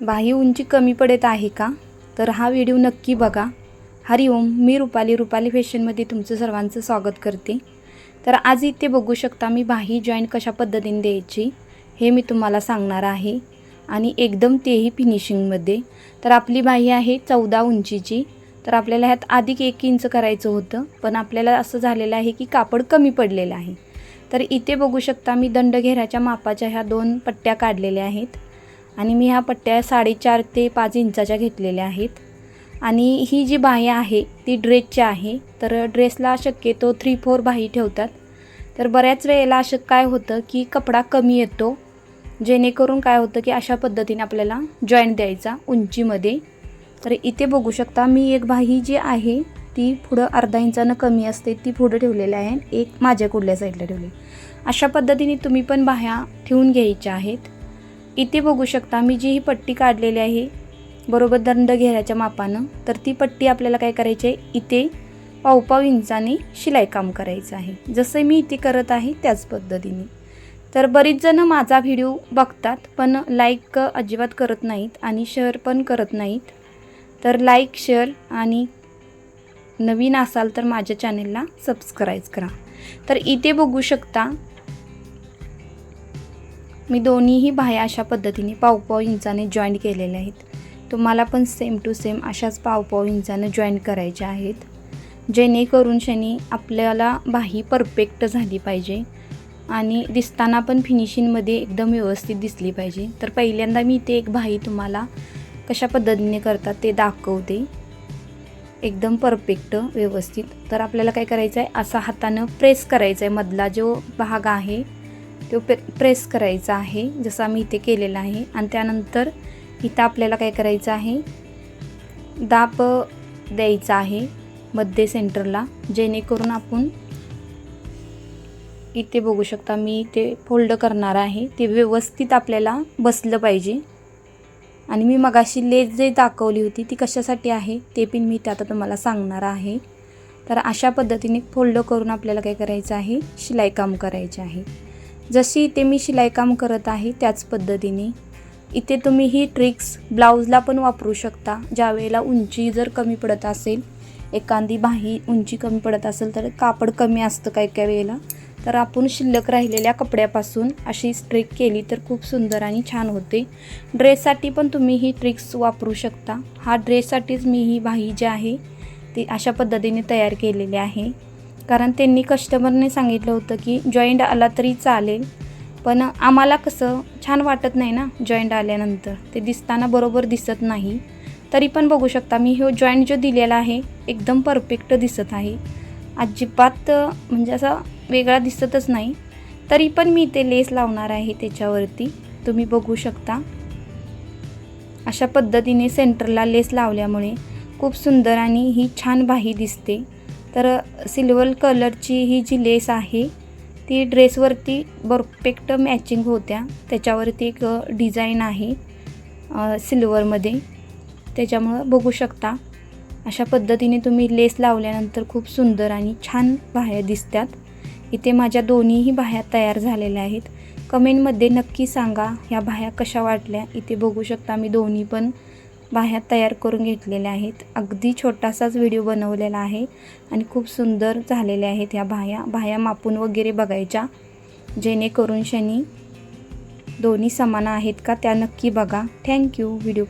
बाही उंची कमी पडत आहे का? तर हा व्हिडिओ नक्की बघा. हरिओम मी रुपाली रुपाली फॅशनमध्ये तुमचं सर्वांचं स्वागत करते. तर आज इथे बघू शकता मी बाही जॉईन कशा पद्धतीने द्यायची हे मी तुम्हाला सांगणार आहे. आणि एकदम तेही फिनिशिंगमध्ये. तर आपली बाही आहे चौदा उंचीची. तर आपल्याला ह्यात अधिक एक इंच करायचं होतं पण आपल्याला असं झालेलं आहे की कापड कमी पडलेलं आहे. तर इथे बघू शकता मी दंडघेराच्या मापाच्या ह्या दोन पट्ट्या काढलेल्या आहेत. आणि मी ह्या पट्ट्या साडेचार ते पाच इंचाच्या घेतलेल्या आहेत. आणि ही जी बाही आहे ती ड्रेसची आहे. तर ड्रेसला शक्यतो थ्री फोर बाही ठेवतात. तर बऱ्याच वेळेला असं काय होतं की कपडा कमी येतो. जेणेकरून काय होतं की अशा पद्धतीने आपल्याला जॉईंट द्यायचा उंचीमध्ये. तर इथे बघू शकता मी एक बाही जी आहे ती पुढं अर्धा इंचानं कमी असते ती पुढं ठेवलेली आहे एक माझ्या कुडल्या साईडला ठेवली. अशा पद्धतीने तुम्ही पण बाह्या ठेवून घ्यायच्या आहेत. इथे बघू शकता मी जी ही पट्टी काढलेली आहे बरोबर दंड घेऱ्याच्या मापानं तर ती पट्टी आपल्याला काय करायची आहे? इथे पावपाव इंचाने शिलाई काम करायचं आहे. जसं मी इथे करत आहे त्याच पद्धतीने. तर बरीच जणं माझा व्हिडिओ बघतात पण लाईक अजिबात करत नाहीत आणि शेअर पण करत नाहीत. तर लाईक शेअर आणि नवीन असाल तर माझ्या चॅनेलला सबस्क्राईब करा. तर इथे बघू शकता मी दोन्हीही बाह्या अशा पद्धतीने पावपाव इंचाने जॉईंट केलेल्या आहेत. तुम्हाला पण सेम टू सेम अशाच पावपाव इंचाने जॉईन करायच्या आहेत. जेणेकरून शनी आपल्याला बाही परफेक्ट झाली पाहिजे आणि दिसताना पण फिनिशिंगमध्ये एकदम व्यवस्थित दिसली पाहिजे. तर पहिल्यांदा मी ते एक बाही तुम्हाला कशा पद्धतीने करतात ते दाखवते. एकदम परफेक्ट व्यवस्थित. तर आपल्याला काय करायचं आहे असा हातानं प्रेस करायचा आहे मधला जो भाग आहे तो पे प्रेस करायचा आहे जसा मी इथे केलेला आहे. आणि त्यानंतर इथं आपल्याला काय करायचं आहे? दाब द्यायचा आहे मध्य सेंटरला जेणेकरून आपण इथे बघू शकता मी ते फोल्ड करणार आहे. ते व्यवस्थित आपल्याला बसलं पाहिजे. आणि मी मगाशी लेस जे दाखवली होती ती कशासाठी आहे ते पण मी ते आता तुम्हाला सांगणार आहे. तर अशा पद्धतीने फोल्ड करून आपल्याला काय करायचं आहे? शिलाई काम करायचे आहे. जशी इथे मी शिलाई काम करत आहे त्याच पद्धतीने. इथे तुम्ही ही ट्रिक्स ब्लाऊजला पण वापरू शकता. ज्या वेळेला उंची जर कमी पडत असेल एखादी बाही उंची कमी पडत असेल तर कापड कमी असतं काय काही वेळेला. तर आपण शिल्लक राहिलेल्या कपड्यापासून अशी स्ट्रिक केली तर खूप सुंदर आणि छान होते. ड्रेससाठी पण तुम्ही ही ट्रिक्स वापरू शकता. हा ड्रेससाठीच मी ही बाही जी आहे ती अशा पद्धतीने तयार केलेली आहे. कारण त्यांनी कस्टमरने सांगितलं होतं की जॉईंट आला तरी चालेल पण आम्हाला कसं छान वाटत नाही ना जॉईंट आल्यानंतर. ते दिसताना बरोबर दिसत नाही. तरी पण बघू शकता मी हो जॉईंट जो दिलेला आहे एकदम परफेक्ट दिसत आहे. अजिबात म्हणजे असा वेगळा दिसतच नाही. तरी पण मी ते लेस लावणार आहे त्याच्यावरती. तुम्ही बघू शकता. अशा पद्धतीने सेंटरला लेस लावल्यामुळे खूप सुंदर आणि ही छान बाही दिसते. तर सिल्वर कलरची ही जी लेस आहे ती ड्रेसवरती परफेक्ट मॅचिंग होत्या. त्याच्यावरती एक डिझाईन आहे सिल्वरमध्ये. त्याच्यामुळं बघू शकता अशा पद्धतीने तुम्ही लेस लावल्यानंतर खूप सुंदर आणि छान बाह्या दिसतात. इथे माझ्या दोन्हीही बाह्या तयार झालेल्या आहेत. कमेंटमध्ये नक्की सांगा ह्या बाह्या कशा वाटल्या? इथे बघू शकता मी दोन्ही पण. बाह्या तयार करून घेतलेल्या आहेत. अगदी छोटासाच व्हिडिओ बनवलेला आहे आणि खूप सुंदर झालेल्या आहेत ह्या बाह्या. बाह्या मापून वगैरे बघायच्या. जेणेकरून शनी दोन्ही समान आहेत का त्या नक्की बघा. Thank you video